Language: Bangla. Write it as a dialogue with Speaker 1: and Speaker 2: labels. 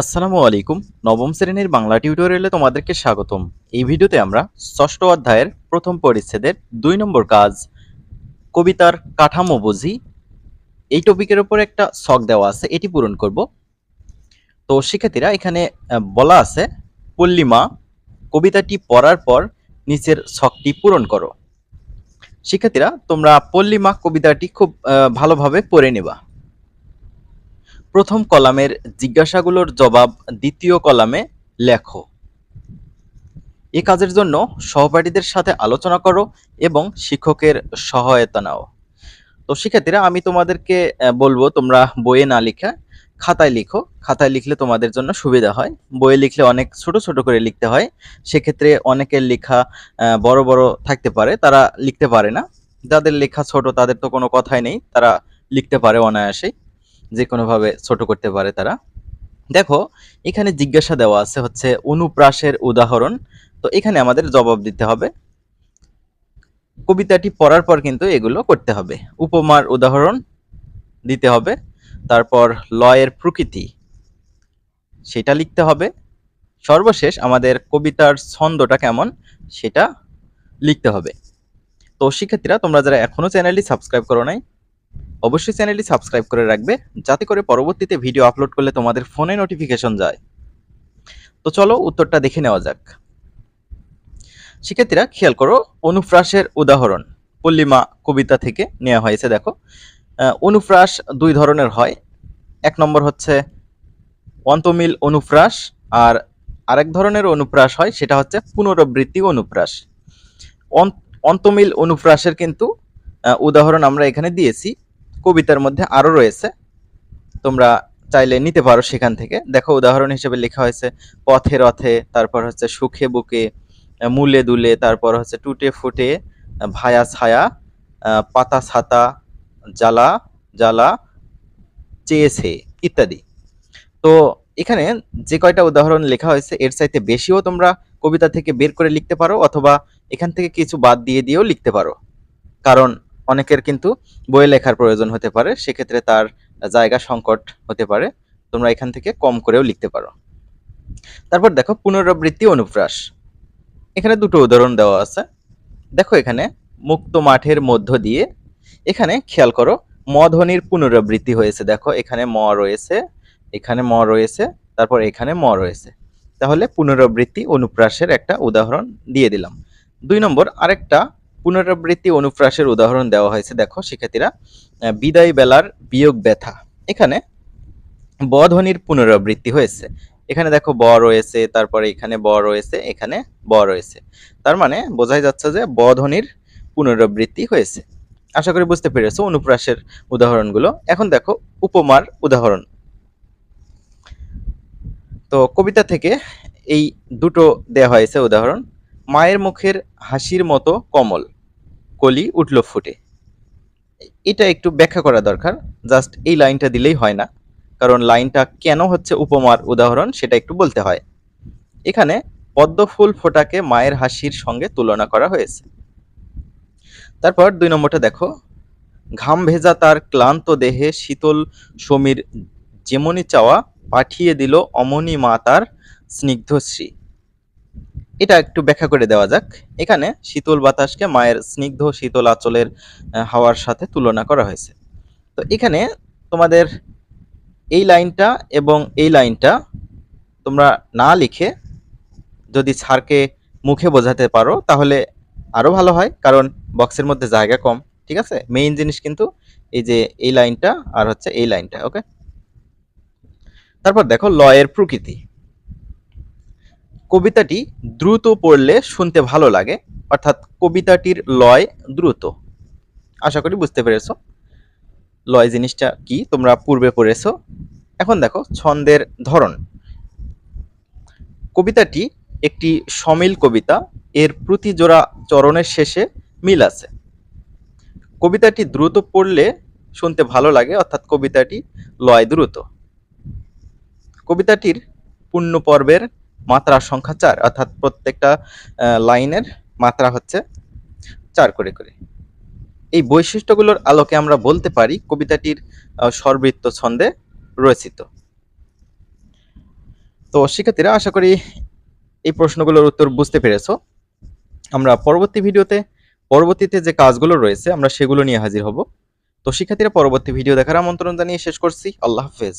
Speaker 1: আসসালামু আলাইকুম। নবম শ্রেণির বাংলা টিউটোরিয়ালে তোমাদেরকে স্বাগতম। এই ভিডিওতে আমরা ষষ্ঠ অধ্যায়ের প্রথম পরিচ্ছেদের দুই নম্বর কাজ, কবিতার কাঠামো বুঝি। এই টপিকের উপর একটা শখ দেওয়া আছে, এটি পূরণ করব। তো শিক্ষার্থীরা, এখানে বলা আছে পল্লিমা কবিতাটি পড়ার পর নিচের শখটি পূরণ করো। শিক্ষার্থীরা, তোমরা পল্লিমা কবিতাটি খুব ভালোভাবে পড়ে নেবা। প্রথম কলামের জিজ্ঞাসাগুলোর জবাব দ্বিতীয় কলামে লেখো। এ কাজের জন্য সহপাঠীদের সাথে আলোচনা করো এবং শিক্ষকের সহায়তা নাও। তো শিক্ষার্থীরা, আমি তোমাদেরকে বলব তোমরা বইয়ে না লিখে খাতায় লিখো। খাতায় লিখলে তোমাদের জন্য সুবিধা হয়। বইয়ে লিখলে অনেক ছোট ছোট করে লিখতে হয়। সেক্ষেত্রে অনেকের লেখা বড় বড় থাকতে পারে। তারা লিখতে পারে না। যাদের লেখা ছোট, তাদের তো কোনো কথাই নেই। তারা লিখতে পারে অনায়াসেই। যে কোনোভাবে ছোট করতে পারে তারা। দেখো, এখানে জিজ্ঞাসা দেওয়া আছে হচ্ছে অনুপ্রাসের উদাহরণ। তো এখানে আমাদের জবাব দিতে হবে। কবিতাটি পড়ার পর কিন্তু এগুলো করতে হবে। উপমার উদাহরণ দিতে হবে। তারপর লয়ের প্রকৃতি, সেটা লিখতে হবে। সর্বশেষ আমাদের কবিতার ছন্দটা কেমন, সেটা লিখতে হবে। তো শিক্ষার্থীরা তোমরা যারা এখনও চ্যানেলটি সাবস্ক্রাইব করো নাই অবশ্যই চ্যানেলটি সাবস্ক্রাইব করে রাখবে, যাতে করে পরবর্তীতে ভিডিও আপলোড করলে তোমাদের ফোনে নোটিফিকেশন যায়। তো চলো উত্তরটা দেখে নেওয়া যাক। শিক্ষার্থীরা খেয়াল করো, অনুপ্রাসের উদাহরণ পল্লিমা কবিতা থেকে নেওয়া হয়েছে, দেখো। অনুপ্রাস দুই ধরনের হয়। এক নম্বর হচ্ছে অন্তমিল অনুপ্রাস, আর আরেক ধরনের অনুপ্রাস হয়, সেটা হচ্ছে পুনরাবৃত্তি অনুপ্রাস। অন- অন্তমিল অনুপ্রাসের কিন্তু উদাহরণ আমরা এখানে দিয়েছি। কবিতার মধ্যে আরও রয়েছে। তোমরা চাইলে নিতে পারো সেখান থেকে। দেখো, উদাহরণ হিসেবে লেখা হয়েছে, পথে রথে, তারপর হচ্ছে সুখে বুকে, মূলে দুলে, তারপর হচ্ছে টুটে ফুটে, ভায়া ছায়া, পাতা ছাতা, জ্বালা জ্বালা, চেয়েছে, ইত্যাদি। তো এখানে যে কয়টা উদাহরণ লেখা হয়েছে, এর চাইতে বেশিও তোমরা কবিতা থেকে বের করে লিখতে পারো, অথবা এখান থেকে কিছু বাদ দিয়ে দিয়েও লিখতে পারো। কারণ অনেকের কিন্তু বইয়ে লেখার প্রয়োজন হতে পারে, সেক্ষেত্রে তার জায়গা সংকট হতে পারে। তোমরা এখান থেকে কম করেও লিখতে পারো। তারপর দেখো, পুনরাবৃত্তি অনুপ্রাস। এখানে দুটো উদাহরণ দেওয়া আছে। দেখো এখানে, মুক্ত মাঠের মধ্য দিয়ে। এখানে খেয়াল করো, ম ধ্বনির পুনরাবৃত্তি হয়েছে। দেখো, এখানে ম রয়েছে, এখানে ম রয়েছে, তারপর এখানে ম রয়েছে। তাহলে পুনরাবৃত্তি অনুপ্রাসের একটা উদাহরণ দিয়ে দিলাম। দুই নম্বর, আরেকটা পুনরাবৃত্তি অনুপ্রাসের উদাহরণ দেওয়া হয়েছে, দেখো শিক্ষার্থীরা বিদায় বেলার বিয়োগ ব্যথা। এখানে ব ধ্বনির পুনরাবৃত্তি হয়েছে। এখানে দেখো ব রয়েছে, তারপরে এখানে ব রয়েছে, এখানে ব রয়েছে। তার মানে বোঝাই যাচ্ছে যে ব ধ্বনির পুনরাবৃত্তি হয়েছে। আশা করি বুঝতে পেরেছ অনুপ্রাসের উদাহরণগুলো। এখন দেখো উপমার উদাহরণ। তো কবিতা থেকে এই দুটো দেয়া হয়েছে উদাহরণ। মায়ের মুখের হাসির মতো কমল। কলি উঠল ফুটে। এটা একটু ব্যাখ্যা করা দরকার। জাস্ট এই লাইনটা দিলেই হয় না। কারণ লাইনটা কেন হচ্ছে উপমার উদাহরণ সেটা একটু বলতে হয়। এখানে পদ্ম ফুল ফোটাকে মায়ের হাসির সঙ্গে তুলনা করা হয়েছে। তারপর দুই নম্বরটা দেখো। ঘাম ভেজা তার ক্লান্ত দেহে শীতল সমীর যেমনি চাওয়া পাঠিয়ে দিল অমনি মা তার স্নিগ্ধশ্রী এটা একটু ব্যাখ্যা করে দেওয়া যাক। এখানে শীতল বাতাসকে মায়ের স্নিগ্ধ শীতল আঁচলের হাওয়ার সাথে তুলনা করা হয়েছে। তো এখানে তোমাদের এই লাইনটা এবং এই লাইনটা তোমরা না লিখে যদি ছাড়কে মুখে বোঝাতে পারো, তাহলে আরও ভালো হয়, কারণ বক্সের মধ্যে জায়গা কম, ঠিক আছে? মেইন জিনিস কিন্তু এই যে এই লাইনটা আর হচ্ছে এই লাইনটা, ওকে? তারপর দেখো লয়ের প্রকৃতি। কবিতাটি দ্রুত পড়লে শুনতে ভালো লাগে, অর্থাৎ কবিতাটির লয় দ্রুত। আশা করি বুঝতে পেরেছ। লয় জিনিসটা কি, তোমরা পূর্বে পড়েছো। এখন দেখো, ছন্দের ধরন। কবিতাটি একটি সমিল কবিতা, এর প্রতি জোড়া চরণের শেষে মিল আছে। কবিতাটি দ্রুত পড়লে শুনতে ভালো লাগে, অর্থাৎ কবিতাটি লয় দ্রুত। কবিতাটির পূর্ণ পর্বের মাত্রা সংখ্যা চার অর্থাৎ প্রত্যেকটা লাইনের মাত্রা হচ্ছে চার করে করে। এই বৈশিষ্ট্যগুলোর আলোকে আমরা বলতে পারি কবিতাটির আহ, স্বরবৃত্ত ছন্দে রচিত। তো শিক্ষার্থীরা আশা করি এই প্রশ্নগুলোর উত্তর বুঝতে পেরেছ। আমরা পরবর্তী ভিডিওতে পরবর্তীতে যে কাজগুলো রয়েছে আমরা সেগুলো নিয়ে হাজির হব। তো শিক্ষার্থীরা পরবর্তী ভিডিও দেখার আমন্ত্রণ জানিয়ে শেষ করছি। আল্লাহ হাফেজ।